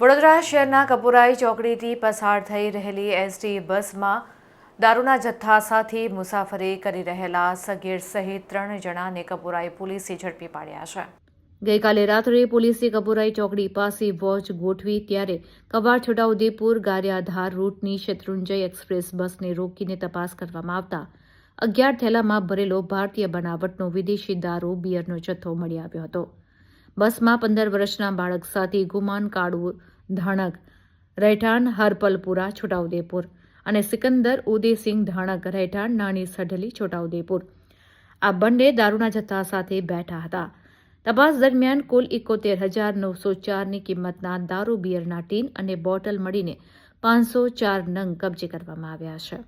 વડોદરા શહેરના કપુરાઈ ચોકડીથી પસાર થઈ રહેલી એસટી બસમાં દારૂના જથ્થા સાથે મુસાફરી કરી રહેલા સગીર સહિત ત્રણ જણાને કપુરાઈ પોલીસે ઝડપી પાડ્યા છે. ગઈકાલે રાત્રે પોલીસે કપુરાઈ ચોકડી પાસે વોચ ગોઠવી ત્યારે કવાડ છોટાઉદેપુર ગારિયાધાર રૂટની શત્રુંજય એક્સપ્રેસ બસને રોકીને તપાસ કરવામાં આવતા અગિયાર થેલામાં ભરેલો ભારતીય બનાવટનો વિદેશી દારૂ, બિયરનો જથ્થો મળી આવ્યો હતો. બસમાં પંદર વર્ષના બાળક સાથે ગુમાન કાળુ ધાણક, રહેઠાણ હરપલપુરા, છોટાઉદેપુર અને સિકંદર ઉદયસિંહ ધાણક, રહેઠાણ નાની સઢલી, છોટાઉદેપુર. આ બંને દારૂના જથ્થા સાથે બેઠા હતા. તપાસ દરમિયાન કુલ એકોતેર હજાર નવસો ચારની કિંમતના દારૂ, બિયરના ટીન અને બોટલ મળીને પાંચસો ચાર નંગ કબજે કરવામાં આવ્યા છે.